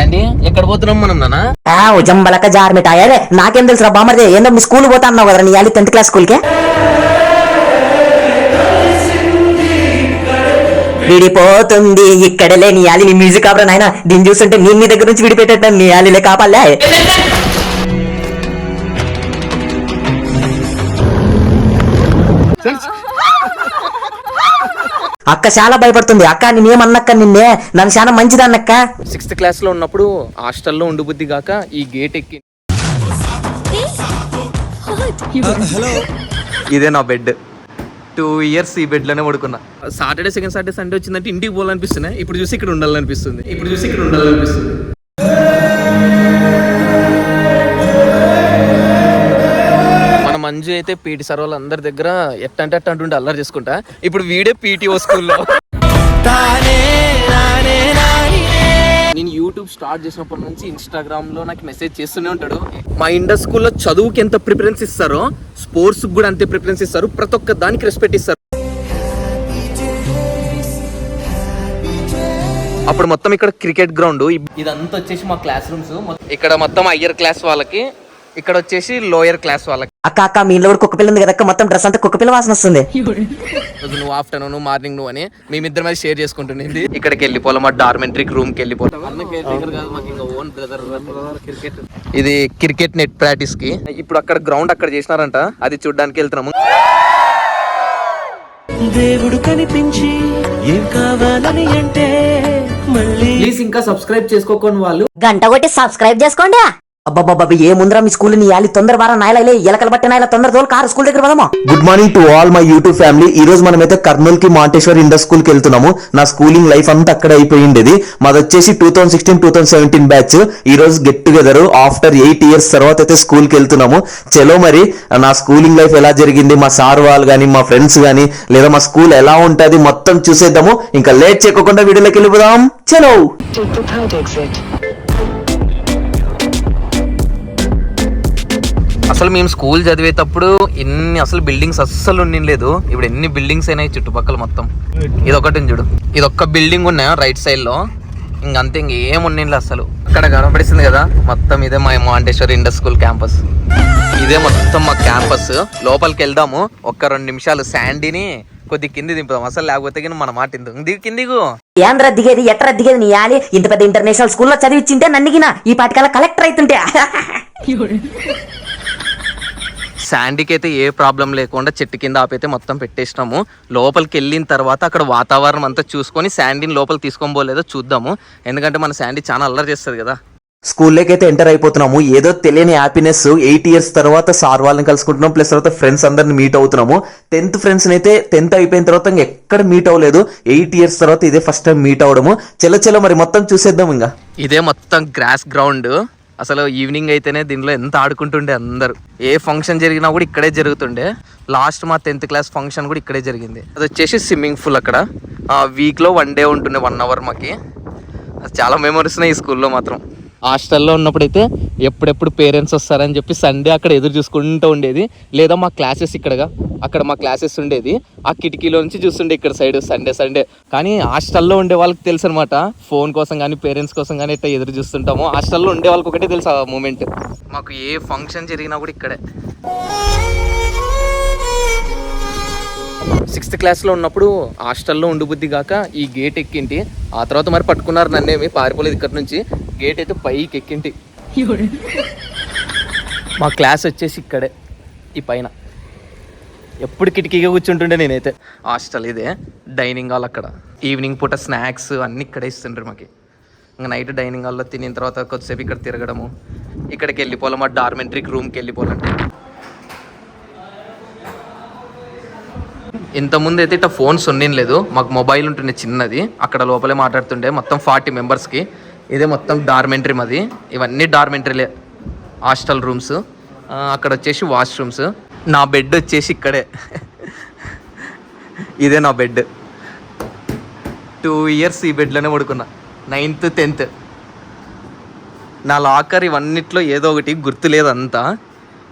ఎక్కడ పోతున్నాం మనం నాన్న? ఆ ఉజంబలక జార్ మిఠాయి అరే నాకేం తెలుసురా బామర్ది. ఏందో మీ స్కూల్ పోతా అన్నావు కదా నీ యాలి టెన్త్ క్లాస్ స్కూల్కి? విడిపోతుంది. ఇక్కడలే నీ యాలి నీ మ్యూజిక్ ఆపరా నాయన. దీన్ని చూస్తుంటే నీ నీ దగ్గర నుంచి విడిపెట్టేట నీ యాలిలే కాపాలే అక్క చాలా భయపడుతుంది. అక్క నేనేమన్నక్క నిన్నే? నన్ను చాలా మంచిదన్నక్క. సిక్స్త్ క్లాస్లో ఉన్నప్పుడు హాస్టల్లో ఉండిబుద్ధి గాక ఈ గేట్ ఎక్కి ఇదే నా బెడ్ టూ ఇయర్స్ ఈ బెడ్లోనే పడుకున్నా. సాటర్డే సెకండ్ సాటర్డే సండే వచ్చిందంటే ఇంటికి పోవాలనిపిస్తున్నాయి. ఇప్పుడు చూసి ఇక్కడ ఉండాలనిపిస్తుంది. ఇప్పుడు చూసి ఇక్కడ ఉండాలనిపిస్తుంది. అయితే పీటీ సార్ వాళ్ళందరి దగ్గర ఎట్టంటే అట్ట అంటుంటే అల్లరి చేసుకుంటా. ఇప్పుడు వీడే పీటీఓ స్కూల్లో. నేను యూట్యూబ్ స్టార్ట్ చేసినప్పటి నుంచి ఇన్స్టాగ్రామ్లో నాకు మెసేజ్ చేస్తూనే ఉంటాడు. మా ఇండస్ స్కూల్లో చదువుకి ఎంత ప్రిఫరెన్స్ ఇస్తారో స్పోర్ట్స్ కూడా అంతే ప్రిఫరెన్స్ ఇస్తారు. ప్రతి ఒక్క దానికి రెస్పెక్ట్ ఇస్తారు. అప్పుడు మొత్తం ఇక్కడ క్రికెట్ గ్రౌండ్. ఇదంతా వచ్చేసి మా క్లాస్ రూమ్స్. ఇక్కడ మొత్తం హయ్యర్ క్లాస్ వాళ్ళకి ఇక్కడ వచ్చేసి లోయర్ క్లాస్ వాళ్ళకి. అక్క అక్క మీ ఇంట్లో కూడా కుక్క పిల్ల ఉంది కదా అక్క మొత్తం డ్రెస్ అంతా కుక్క పిల్ల వాసన వస్తుంది. రోజు నువ్వు ఆఫ్టర్నూన్ మార్నింగ్ నువ్వు అని మేమిద్దరి మీద షేర్ చేసుకుంటుంది ఇక్కడికి వెళ్ళిపోవాలి మా డార్మెంటరీ రూమ్కి వెళ్ళిపోతాం ఇది క్రికెట్ నెట్ ప్రాక్టీస్కి ఇప్పుడు అక్కడ గ్రౌండ్ అక్కడ చేసినారంట అది చూడడానికి వెళ్తున్నాము దేవుడు కనిపించి ఏం కావాలని అంటే మళ్ళీ ప్లీజ్ ఇంకా సబ్స్క్రైబ్ చేసుకోకుండా వాళ్ళు. గంట కొట్టి సబ్స్క్రైబ్ చేసుకోండి. అబ్బాబాబా ఏ ముందర మీ స్కూల్ నీ యాలి తొందర వారా నాయలే ఎలకలు నాయల తొందర తోలు కారు స్కూల్ దగ్గర పదమా good morning to all my YouTube family ఈ రోజు మనమైతే కర్నూలు కి మాంటేశ్వర్ ఇండస్ స్కూల్కి వెళ్తున్నాము నా స్కూలింగ్ లైఫ్ అంతా అక్కడ అయిపోయిండేది మాది వచ్చేసి two thousand sixteen two thousand seventeen batch ఈ రోజు get together after eight years తర్వాత అయితే స్కూల్కి వెళ్తున్నాము చలో మరి నా స్కూలింగ్ లైఫ్ ఎలా జరిగింది మా సార్ వాళ్ళు కానీ మా ఫ్రెండ్స్ కానీ లేదా మా స్కూల్ ఎలా ఉంటది మొత్తం చూసేద్దాము ఇంకా లేట్ చేయకుండా వీడియోలోకి వెళ్ళిపోదాం చలో అసలు మేము స్కూల్ చదివేటప్పుడు ఎన్ని అసలు బిల్డింగ్స్ అస్సలు ఉండలేదు ఇప్పుడు ఎన్ని బిల్డింగ్స్ అయినాయి చుట్టుపక్కల మొత్తం. ఇది ఒకటి చూడు. ఇది ఒక్క బిల్డింగ్ ఉన్నాయి రైట్ సైడ్లో ఇంకంతే ఇంకేం ఉండింది అసలు. అక్కడ కనపడిస్తుంది కదా మొత్తం ఇదే మా మాంటేశ్వర్ ఇండస్ స్కూల్ క్యాంపస్. ఇదే మొత్తం మా క్యాంపస్. లోపలికి వెళ్దాము. ఒక్క రెండు నిమిషాలు శాండీని కొద్ది కింది దింపుదాం. అసలు లేకపోతే కానీ మన మాట ఇందు దిగు కిందికు ఏంద్ర దిగేది? ఎట్రా దిగేది నీ యాలి ఇంత పెద్ద ఇంటర్నేషనల్ స్కూల్లో చదివిచ్చింటే నన్నిగిన. ఈ పాటికల్లా కలెక్టర్ అవుతుంటే శాండీకి అయితే ఏ ప్రాబ్లం లేకుండా చెట్టు కింద ఆపైతే మొత్తం పెట్టేసినాము. లోపలికి వెళ్ళిన తర్వాత అక్కడ వాతావరణం అంతా చూసుకొని శాండీని లోపల తీసుకొని పోలేదో చూద్దాము. ఎందుకంటే మన శాండీ చాలా అల్లరి చేస్తుంది కదా. స్కూల్లోకి అయితే ఎంటర్ అయిపోతున్నాము. ఏదో తెలియని హ్యాపీనెస్ ఎయిట్ ఇయర్స్ తర్వాత సార్ వాళ్ళని కలుసుకుంటున్నాం. ప్లస్ తర్వాత ఫ్రెండ్స్ అందరిని మీట్ అవుతున్నాము. టెన్త్ ఫ్రెండ్స్ అయితే టెన్త్ అయిపోయిన తర్వాత ఇంకా ఎక్కడ మీట్ అవ్వలేదు. ఎయిట్ ఇయర్స్ తర్వాత ఇదే ఫస్ట్ టైం మీట్ అవడము చెల్ల చెల్ల మరి మొత్తం చూసేద్దాం ఇంకా. ఇదే మొత్తం గ్రాస్ గ్రౌండ్ అసలు ఈవినింగ్ అయితేనే దీనిలో ఎంత ఆడుకుంటుండే అందరూ. ఏ ఫంక్షన్ జరిగినా కూడా ఇక్కడే జరుగుతుండే. లాస్ట్ మా టెన్త్ క్లాస్ ఫంక్షన్ కూడా ఇక్కడే జరిగింది. అది వచ్చేసి స్విమ్మింగ్ పూల్ అక్కడ. వీక్లో వన్ డే ఉంటుండే వన్ అవర్ మాకి. చాలా మెమరీస్ ఉన్నాయి ఈ స్కూల్లో మాత్రం. హాస్టల్లో ఉన్నప్పుడైతే ఎప్పుడెప్పుడు పేరెంట్స్ వస్తారని చెప్పి సండే అక్కడ ఎదురు చూసుకుంటూ ఉండేది. లేదా మా క్లాసెస్ ఇక్కడగా అక్కడ మా క్లాసెస్ ఉండేది. ఆ కిటికీలో నుంచి చూస్తుండే ఇక్కడ సైడ్ సండే సండే. కానీ హాస్టల్లో ఉండే వాళ్ళకి తెలుసు అనమాట ఫోన్ కోసం కానీ పేరెంట్స్ కోసం కానీ ఇట్లా ఎదురు చూస్తుంటాము. హాస్టల్లో ఉండే వాళ్ళకి ఒకటే తెలుసు ఆ మూమెంట్. మాకు ఏ ఫంక్షన్ జరిగినా కూడా ఇక్కడే. సిక్స్త్ క్లాస్లో ఉన్నప్పుడు హాస్టల్లో ఉండిబుద్ధి కాక ఈ గేట్ ఎక్కింటి. ఆ తర్వాత మరి పట్టుకున్నారు నన్నేమి పారిపోలేదు ఇక్కడ నుంచి. గేట్ అయితే పైకి ఎక్కింటి. మా క్లాస్ వచ్చేసి ఇక్కడే ఈ పైన. ఎప్పుడు కిటికీగా కూర్చుంటుండే నేనైతే. హాస్టల్ ఇదే డైనింగ్ హాల్ అక్కడ. ఈవినింగ్ పూట స్నాక్స్ అన్నీ ఇక్కడే ఇస్తుండ్రు మాకు. ఇంకా నైట్ డైనింగ్ హాల్లో తినిన తర్వాత కొద్దిసేపు ఇక్కడ తిరగడము. ఇక్కడికి వెళ్ళిపోవాలి మా డార్మెంటరీకి రూమ్కి వెళ్ళిపోవాలంటే. ఇంతకుముందు అయితే ఇట్లా ఫోన్స్ ఉండలేదు మాకు మొబైల్ ఉంటుండే చిన్నది. అక్కడ లోపలే మాట్లాడుతుండే మొత్తం ఫార్టీ మెంబర్స్కి ఇదే మొత్తం డార్మెంటరీ మాది. ఇవన్నీ డార్మెంటరీలే. Hostel rooms. అక్కడ వచ్చేసి వాష్రూమ్స్. నా బెడ్ వచ్చేసి ఇక్కడే. ఇదే నా బెడ్. టూ ఇయర్స్ ఈ బెడ్లోనే పడుకున్నా. Ninth tenth. నా లాకర్ ఇవన్నిట్లో ఏదో ఒకటి గుర్తు లేదంతా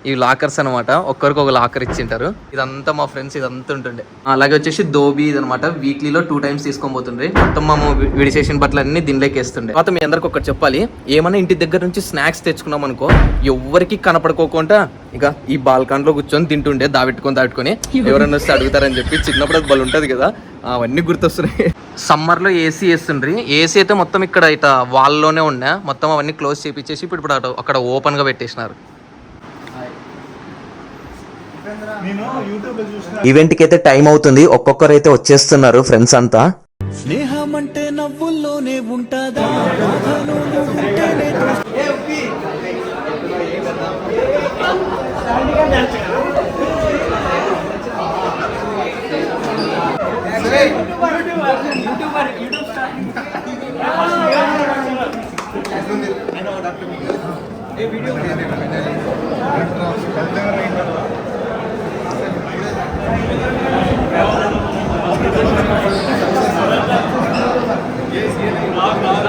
ఇవి లాకర్స్ అనమాట ఒక్కరికి ఒక లాకర్ ఇచ్చింటారు. ఇదంతా మా ఫ్రెండ్స్ ఇదంతా ఉంటుండే. అలాగే వచ్చేసి దోబీ ఇదనమాట వీక్లీలో టూ టైమ్స్ తీసుకొని పోతుండే. మొత్తం మా వి- విడిచేసిన బట్టలు అన్ని దీనిలోకి వేస్తుండే. తర్వాత మీ అందరికి ఒకటి చెప్పాలి. ఏమైనా ఇంటి దగ్గర నుంచి స్నాక్స్ తెచ్చుకున్నాం అనుకో ఎవరికి కనపడుకోకుండా ఇక ఈ బాల్కాన్లో కూర్చొని తింటుండే దాబెట్టుకొని దాటుకొని ఎవరైనా వస్తే అడుగుతారని చెప్పి చిన్నప్పుడు అది బలు కదా. అవన్నీ గుర్తొస్తున్నాయి. సమ్మర్లో ఏసీ వేస్తుండ్రి. ఏసీ అయితే మొత్తం ఇక్కడ ఇట వాల్లోనే ఉన్నా మొత్తం అవన్నీ క్లోజ్ చేపించేసి ఇప్పుడు ఇప్పుడు అటు- అక్కడ ఓపెన్గా పెట్టేసినారు. ఈవెంట్కి అయితే టైం అవుతుంది. ఒక్కొక్కరు అయితే వచ్చేస్తున్నారు ఫ్రెండ్స్ అంతా. స్నేహం అంటే నవ్వుల్లోనే ఉంటదా? బాధలోనూ ఉంటేనే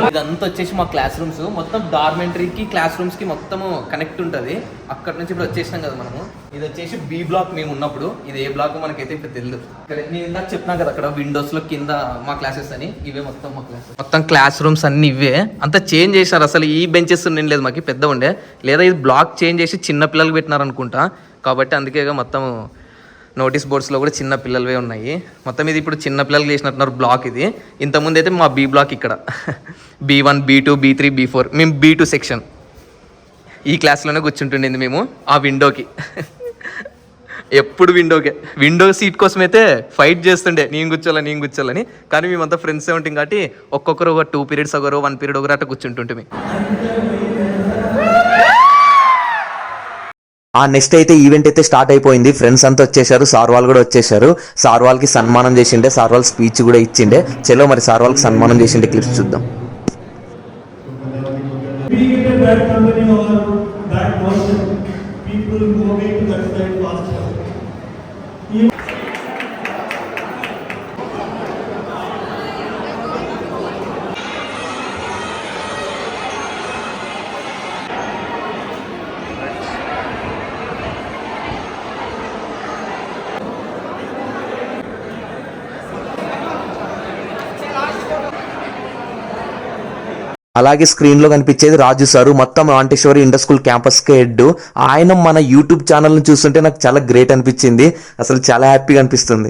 ఇదంతా వచ్చేసి మా క్లాస్ రూమ్స్ మొత్తం డార్మెంటరీకి క్లాస్ రూమ్స్కి మొత్తం కనెక్ట్ ఉంటుంది. అక్కడ నుంచి ఇప్పుడు వచ్చేసినాం కదా మనము. ఇది వచ్చేసి బి బ్లాక్ మేము ఉన్నప్పుడు. ఇది ఏ బ్లాక్ మనకైతే ఇప్పుడు తెలియదు నేను ఇందాక చెప్పినా కదా అక్కడ విండోస్లో కింద మా క్లాసెస్ అని. ఇవే మొత్తం మా క్లాసెస్ మొత్తం క్లాస్ రూమ్స్ అన్ని ఇవే. అంతా చేంజ్ చేశారు. అసలు ఈ బెంచెస్ నేను లేదు మాకు పెద్ద ఉండే లేదా ఇది బ్లాక్ చేంజ్ చేసి చిన్న పిల్లలకు పెట్టినారు అనుకుంటా కాబట్టి అందుకే మొత్తం నోటీస్ బోర్డ్స్లో కూడా చిన్న పిల్లలవే ఉన్నాయి. మొత్తం ఇది ఇప్పుడు చిన్న పిల్లలకి చేసినట్టున్నారు బ్లాక్ ఇది. ఇంతకుముందు అయితే మా బీ బ్లాక్ ఇక్కడ. B one B two B three B four. మేము బీ టూ సెక్షన్. ఈ క్లాస్లోనే కూర్చుంటుండింది మేము ఆ విండోకి. ఎప్పుడు విండోకే. విండో సీట్ కోసం అయితే ఫైట్ చేస్తుండే. నేను కూర్చోాలని నేను కూర్చోాలని కానీ మేమంతా ఫ్రెండ్సే ఉంటాం కాబట్టి ఒక్కొక్కరు ఒక టూ పీరియడ్స్ ఒకరు వన్ పీరియడ్ ఒకరు అట్లా కూర్చుంటుంటే ఆ నెక్స్ట్ అయితే ఈవెంట్ అయితే స్టార్ట్ అయిపోయింది ఫ్రెండ్స్ అంతా వచ్చేసారు సార్ వాళ్ళు కూడా వచ్చేసారు సార్ వాళ్ళకి సన్మానం చేసిండే సార్ స్పీచ్ కూడా ఇచ్చిండే చలో మరి సార్ వాళ్ళకి సన్మానం చేసిండే క్లిప్స్ చూద్దాం people moving to that side అలాగే స్క్రీన్లో కనిపించేది రాజు సారు. మొత్తం ఆంటేశ్వరి Indus school school campus head. ఆయన మన యూట్యూబ్ ఛానల్ని చూస్తుంటే నాకు చాలా గ్రేట్ అనిపించింది. అసలు చాలా హ్యాపీగా అనిపిస్తుంది.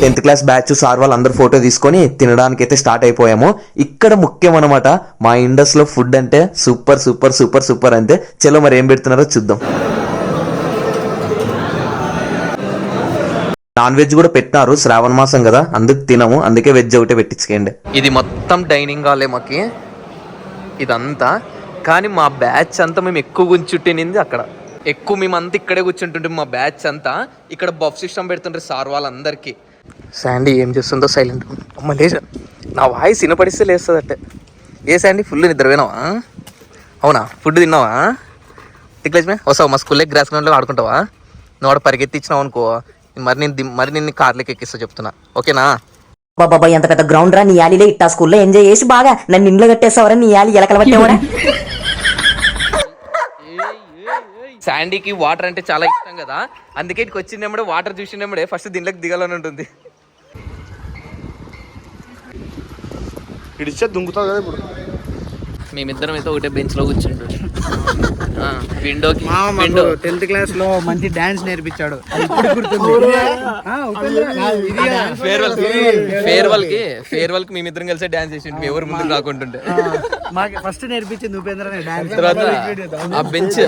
టెన్త్ క్లాస్ బ్యాచ్ సార్ వాళ్ళు అందరు ఫోటో తీసుకొని తినడానికి అయితే స్టార్ట్ అయిపోయాము. ఇక్కడ ముఖ్యం అనమాట మా ఇండస్లో ఫుడ్ అంటే సూపర్ సూపర్ సూపర్ సూపర్ అంతే చలో మరి ఏం పెడుతున్నారో చూద్దాం. నాన్ వెజ్ కూడా పెట్టినారు శ్రావణ మాసం కదా అందుకు తినము అందుకే వెజ్ ఒకటే పెట్టించుకోండి. ఇది మొత్తం డైనింగ్ హాలే మాకి. ఇదంతా. కానీ మా బ్యాచ్ అంతా మేము ఎక్కువ కూర్చుంటేనింది అక్కడ. ఎక్కువ మేమంతా ఇక్కడే కూర్చుంటుంటే మా బ్యాచ్ అంతా ఇక్కడ బఫ్ సిస్టమ్ పెడుతుంటారు సార్ వాళ్ళందరికీ. శాండీ ఏం చేస్తుందో సైలెంట్ అమ్మ లేచా. నా వాయిస్ వినపడిస్తే లేస్తుంది అంటే ఏ శాండీ? ఫుల్ నిద్ర పోయినావా అవునా? ఫుడ్ తిన్నావా? టిక్లేజ్మే వస్తావు? మా స్కూల్లో గ్రాస్ గ్రౌండ్లో ఆడుకుంటావా? నువ్వు పరిగెత్తిచ్చినావు అనుకో. మరి నేను మరి నిన్ను కార్లోకి ఎక్కిస్తా చెప్తున్నా. ఓకేనా? బాబా ఎంత పెద్ద గ్రౌండ్ రా నీ యాలీలో ఇట్టా స్కూల్లో ఎంజాయ్ చేసి బాగా నన్ను ఇంట్లో కట్టేస్తావరా నీ యాలి ఎలకల పట్టేవాడా? శాండీకి వాటర్ అంటే చాలా ఇష్టం కదా. అందుకే ఇక్కడికి వచ్చినప్పుడే వాటర్ చూసినప్పుడే ఫస్ట్ దీనిలోకి దిగాలని ఉంటుంది. దుంకుతుంది కదా ఇప్పుడు. మేమిద్దరం అయితే ఒకటే బెంచ్లో కూర్చుంటాం విండోకి విండో. టెన్త్ క్లాస్లో మంచి డాన్స్ నేర్పించాడు. ఫేర్వెల్. ఫేర్వెల్. కి ఫేర్వెల్కి మేమిద్దరం కలిసి డాన్స్ చేసి ఎవరు ముందుకు రాకుంటుంటే ఆ, మాకు ఫస్ట్ నేర్పించింది ఉపేంద్ర డాన్స్. తర్వాత ఆ బెంచ్.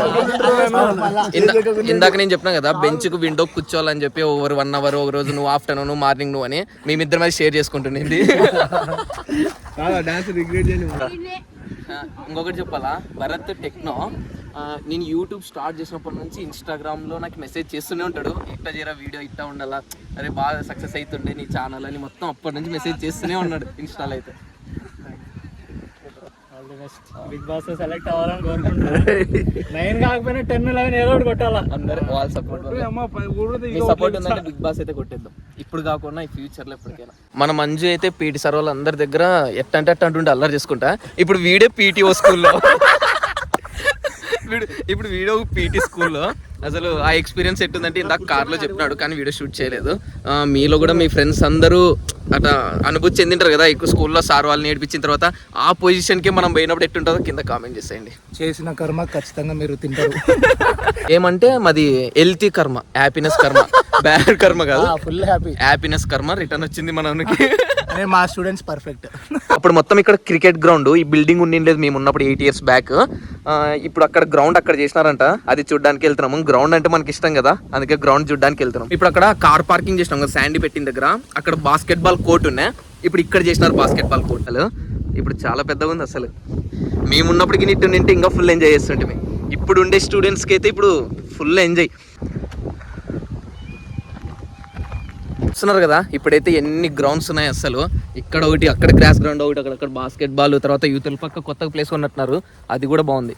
ఇందాక నేను చెప్పినా కదా బెంచ్కు విండో కూర్చోవాలని చెప్పి ఓవర్ వన్ అవర్ ఒక రోజు నువ్వు ఆఫ్టర్నూన్ మార్నింగ్ నువ్వు అని మేమిద్దరం అది షేర్ చేసుకుంటుండేది. డాన్స్ రిగ్రెట్ ఇంకొకటి చెప్పాలా? భరత్ టెక్నో నేను యూట్యూబ్ స్టార్ట్ చేసినప్పటి నుంచి ఇన్స్టాగ్రామ్లో నాకు మెసేజ్ చేస్తూనే ఉంటాడు. ఇట్ట చేయరా వీడియో ఇట్ట ఉండాలా? అరే బాగా సక్సెస్ అవుతుండే నీ ఛానల్ అని మొత్తం అప్పటి నుంచి మెసేజ్ చేస్తూనే ఉన్నాడు ఇన్స్టాల్ అయితే. బిగ్ బాస్ సెలెక్ట్ అవ్వాలని కోరుకుంటున్నా నైన్ కాకపోయినా టెన్ లెవెన్ ఏదో ఒకటి కొట్టాలా? అందరు వాళ్ళ సపోర్ట్ మీ సపోర్ట్ ఉందంటే బిగ్ బాస్ అయితే కొట్టేద్దాం. ఇప్పుడు కాకుండా ఈ ఫ్యూచర్లో ఎప్పటికైనా. మన మంజు అయితే పీటీ సార్ వాళ్ళందరి దగ్గర ఎట్టంటే అట్ట అంటుండే అల్లరి చేసుకుంటా. ఇప్పుడు వీడే పీటీఓ స్కూల్లో. వీడు ఇప్పుడు వీడియో పీటీ స్కూల్లో. అసలు ఆ ఎక్స్పీరియన్స్ ఎట్టుందంటే ఇందాక కార్లో చెప్పినాడు కానీ వీడియో షూట్ చేయలేదు. మీలో కూడా మీ ఫ్రెండ్స్ అందరూ అట్లా అనుభూతి చెందింటారు కదా ఎక్కువ స్కూల్లో సార్ వాళ్ళు నేర్పించిన తర్వాత ఆ పొజిషన్కి మనం పోయినప్పుడు ఎట్టుంటుందో కింద కామెంట్ చేసేయండి. చేసిన కర్మ ఖచ్చితంగా మీరు తింటారు. ఏమంటే మాది హెల్తీ కర్మ హ్యాపీనెస్ కర్మ బ్యాడ్ కర్మ కాదు. ఫుల్ హ్యాపీ హ్యాపీనెస్ కర్మ రిటర్న్ వచ్చింది మనకి. అనే మా స్టూడెంట్స్ పర్ఫెక్ట్ అప్పుడు మొత్తం ఇక్కడ క్రికెట్ గ్రౌండ్ ఈ బిల్డింగ్ ఉండిండేది మేము ఉన్నప్పుడు ఎయిట్ ఇయర్స్ బ్యాక్ ఇప్పుడు అక్కడ గ్రౌండ్ అక్కడ చేసినారంట. అది చూడడానికి వెళ్తున్నాము గ్రౌండ్ అంటే మనకి ఇష్టం కదా. అందుకే గ్రౌండ్ చూడడానికి వెళ్తున్నాం. ఇప్పుడు అక్కడ కార్ పార్కింగ్ చేసినాం కదా శాండీ పెట్టిన దగ్గర. అక్కడ బాస్కెట్ బాల్ కోర్ట్ ఉన్నాయి ఇప్పుడు ఇక్కడ చేసినారు బాస్కెట్ బాల్ కోర్ట్ ఇప్పుడు చాలా పెద్దగా ఉంది అసలు. మేమున్నప్పటికీ నిట్టు నింటే ఇంకా ఫుల్ ఎంజాయ్ చేస్తుంటే ఇప్పుడు ఉండే స్టూడెంట్స్కి అయితే ఇప్పుడు ఫుల్ ఎంజాయ్ చూస్తున్నారు కదా ఇప్పుడైతే ఎన్ని గ్రౌండ్స్ ఉన్నాయి అసలు ఇక్కడ ఒకటి అక్కడ గ్రాస్ గ్రౌండ్ ఒకటి అక్కడ బాస్కెట్ బాల్ తర్వాత యూతుల పక్క కొత్త ప్లేస్ ఉన్నట్టున్నారు అది కూడా బాగుంది.